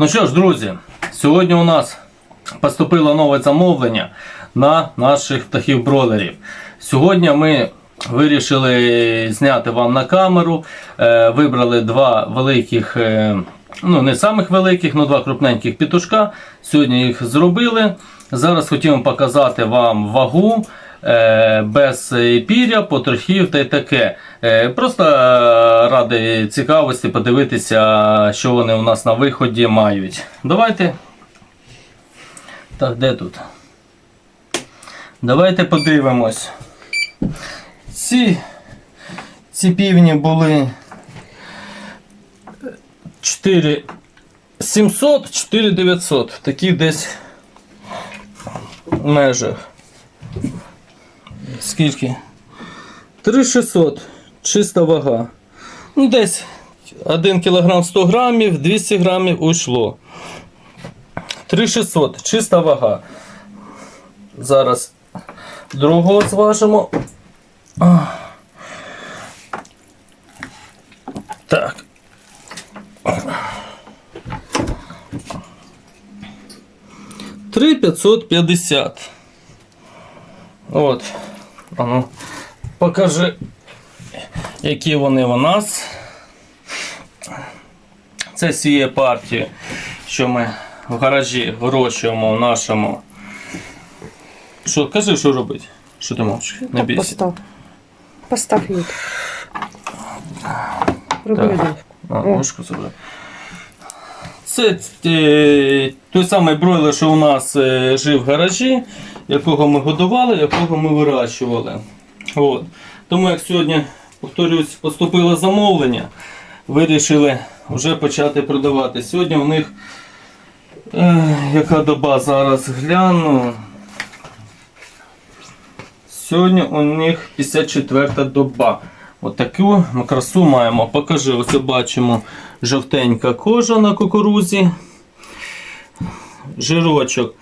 Ну що ж, друзі, сьогодні у нас поступило нове замовлення на наших птахів бройлерів. Сьогодні ми вирішили зняти вам на камеру. Е, вибрали два великих, е, ну не самих великих, але два крупненьких петушка. Сьогодні їх зробили. Зараз хотімо показати вам вагу. Е, Без піря, потрохів та й таке. Е, Просто ради цікавості подивитися, що вони у нас на виході мають. Давайте. Так, де тут? Давайте подивимось. Ці, ці півні були 4700, 4900. Такі десь в межах. Скільки? 3600. Чиста вага. Ну, десь 1 кг 100 грамів, 200 грамів уйшло. 3600. Чиста вага. Зараз другого зважимо. Так. Три п'ятсот п'ятдесят. От. А ну, покажи, які вони у нас. Це сіє партії, що ми в гаражі вирощуємо в нашому. Що, кажи, що робити? Що ти мовчиш? Не бійся. постав. Постав її. Роби Так. А, О. забрав. Це е, той самий бройлер, що у нас е, жив в гаражі, якого ми годували, якого ми вирощували. От. Тому як сьогодні, повторюсь, поступило замовлення, вирішили вже почати продавати. Сьогодні у них е, яка доба зараз гляну. Сьогодні у них 54 доба. От таку ми красу маємо. Покажи, ось бачимо жовтенька кожа на кукурузі. Жирочок.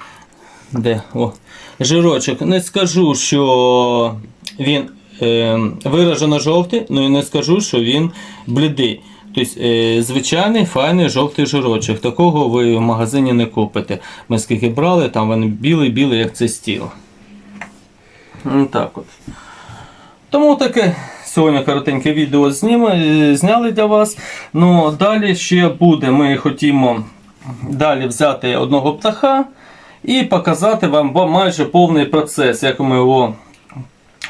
Де? О, жирочок. Не скажу, що він е, виражено жовтий, але і не скажу, що він блідий. Тобто, е, звичайний файний жовтий жирочок. Такого ви в магазині не купите. Ми скільки брали, там він білий-білий, як це стіл. Ну, Так от. Тому таке сьогодні коротеньке відео зніме, е, зняли для вас. Ну, далі ще буде. Ми хотімо далі взяти одного птаха і показати вам майже повний процес, як ми його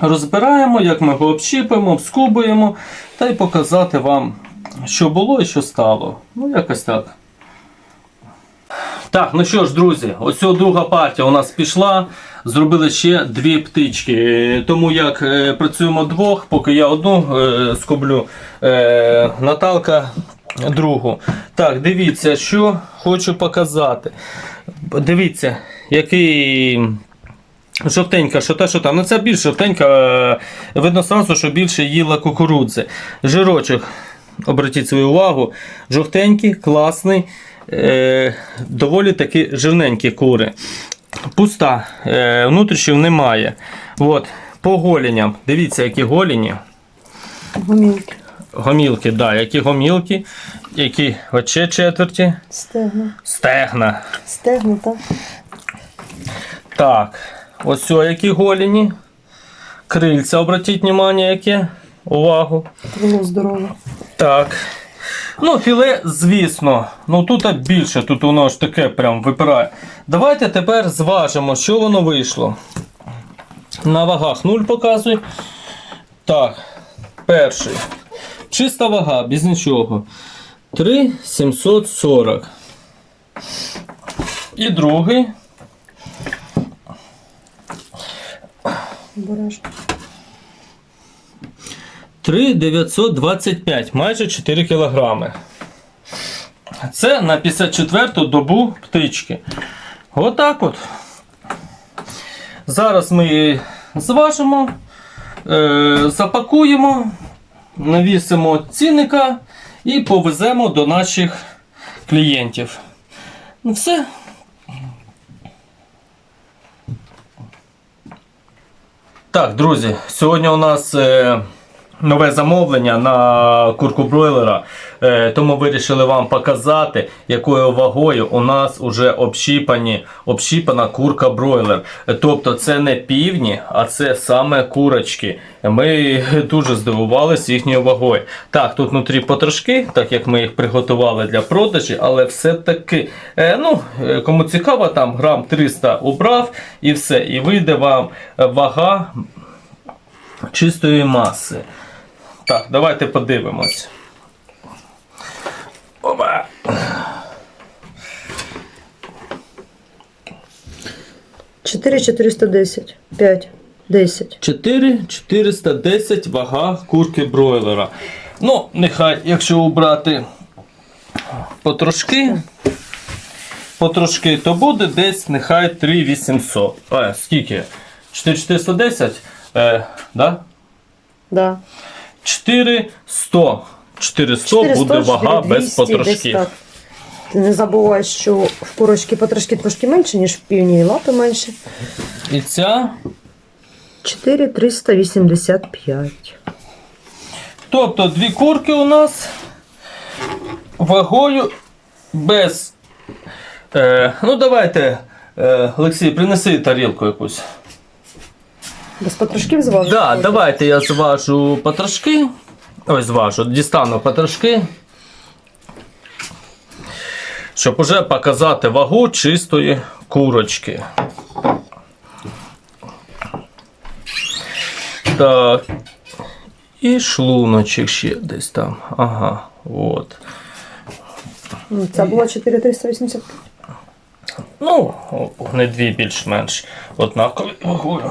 розбираємо, як ми його общіпуємо, обскубуємо, та й показати вам, що було і що стало. Ну, якось так. Так, ну що ж, друзі, ось друга партія у нас пішла. Зробили ще дві птички. Е, Тому як е, працюємо двох, поки я одну е, скоблю, Наталка другу. Так, дивіться, що хочу показати. Дивіться, який. Жовтенька, що те, що там. Ну це більш жовтенька. е, Видно сразу, що більше їла кукурудзи. Жирочок, обратіть свою увагу, жовтенький, класний, е, доволі таки жирненькі кури. Пуста, е, внутрішнів немає. От, по голіням. Дивіться, які голіні. Гумілки. Гомілки, да, які гомілки, які оче четверті, Стегна. стегна. Стегна, так? Так, ось о, які голіні. Крильця, обратіть увагу, яке. Увагу. Крило здорове. Так. Ну, філе, звісно. Ну тут більше, тут воно ж таке прям випирає. Давайте тепер зважимо, що воно вийшло. На вагах 0 показує. Так, перший. Чиста вага, без нічого. 3,740. І другий. Береш. 3,925, майже 4 кілограми. Це на 54-ту добу птички. Отак от. Зараз ми її зважимо, е, запакуємо, навісимо цінника і повеземо до наших клієнтів. Ну все. Так, друзі, сьогодні у нас е, нове замовлення на курку бройлера. Е, Тому вирішили вам показати, якою вагою у нас уже общіпані, общіпана курка бройлер. Тобто це не півні, а це саме курочки. Ми дуже здивувалися їхньою вагою. Так, тут внутрі потрошки, так як ми їх приготували для продажі, але все-таки, е, ну, е, кому цікаво, там грам 300 убрав і все. І вийде вам вага чистої маси. Так, давайте подивимось. Опа. Чотири 410. 5. 10. 4 410 вага курки бройлера. Ну, нехай, якщо убрати потрошки, потрошки, то буде десь нехай 3800. А, скільки? 4410? Е, да? Да. 4100. 400 буде вага без 4200, потрошків. десь так. Ти не забувай, що в курочки потрошки трошки менше, ніж в півні, і лапи менше. І ця 4385. Тобто дві курки у нас вагою без. Е, ну давайте, е, Олексій, принеси тарілку якусь. Без потрошків зважиш? Да, давайте я зважу потрошки. Ось зважу, дістану потрошки. Щоб уже показати вагу чистої курочки. Так. І шлуночок ще десь там. Ага, от. Ну, Це було 4385. Ну, не дві більш-менш однакові вагою.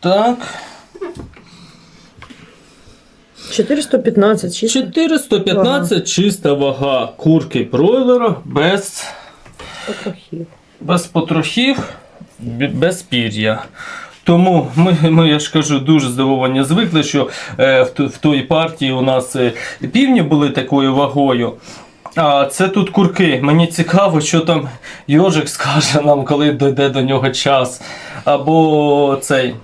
Так. 415, 6. 415 чиста вага курки бройлера без, потрохів. без потрохів, без пір'я. Тому ми, ми, я ж кажу, дуже здивовані звикли, що е, в, в той партії у нас е, півні були такою вагою. А це тут курки. Мені цікаво, що там Йожик скаже нам, коли дойде до нього час. Або цей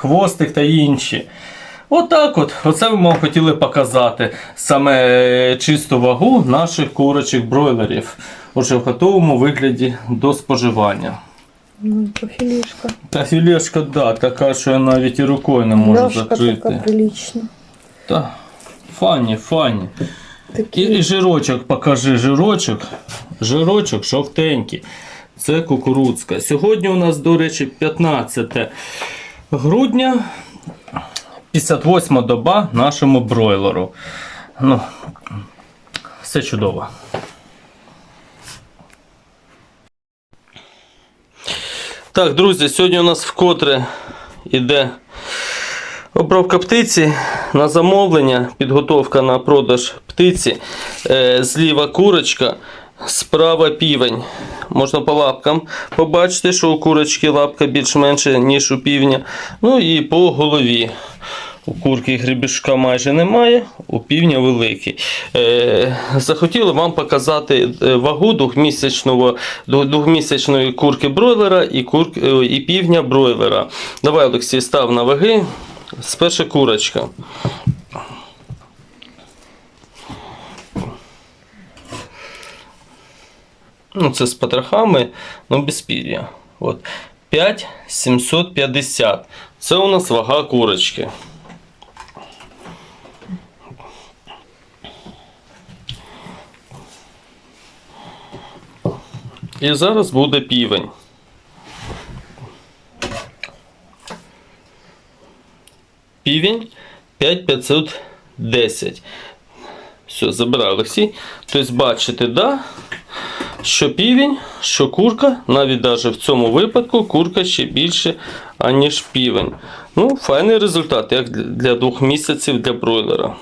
хвостик та інші. Отак от, оце ми вам хотіли показати саме е, чисту вагу наших курочок бройлерів уже в готовому вигляді до споживання. Ну. Та філешка, да, така, що я навіть і рукою не можу Ляшка така закрити. прилічна. Та, фані, фані. І, Такі. і жирочок, покажи жирочок. Жирочок жовтенький. Це кукурудзка. Сьогодні у нас, до речі, 15 грудня, 58 доба нашому бройлеру. Ну, все чудово. Так, друзі, сьогодні у нас вкотре йде Обробка птиці на замовлення, підготовка на продаж птиці. Е, Зліва курочка, справа півень. Можна по лапкам побачити, що у курочки лапка більш менше, ніж у півня. Ну і по голові. У курки гребішка майже немає, у півня великий. Е, захотіли вам показати е, вагу двохмісячного, двохмісячної курки бройлера і, кур, е, і півня бройлера. Давай, Олексій, став на ваги. Сперша курочка. Ну, це з потрохами, ну без пір'я. От. 5750. Це у нас вага курочки. І зараз буде півень. Півень 5510. Все, забираю Олексій. Тобто, бачите, да, що півень, що курка, навіть навіть в цьому випадку курка ще більше, аніж півень. Ну, файний результат, як для двох місяців для бройлера.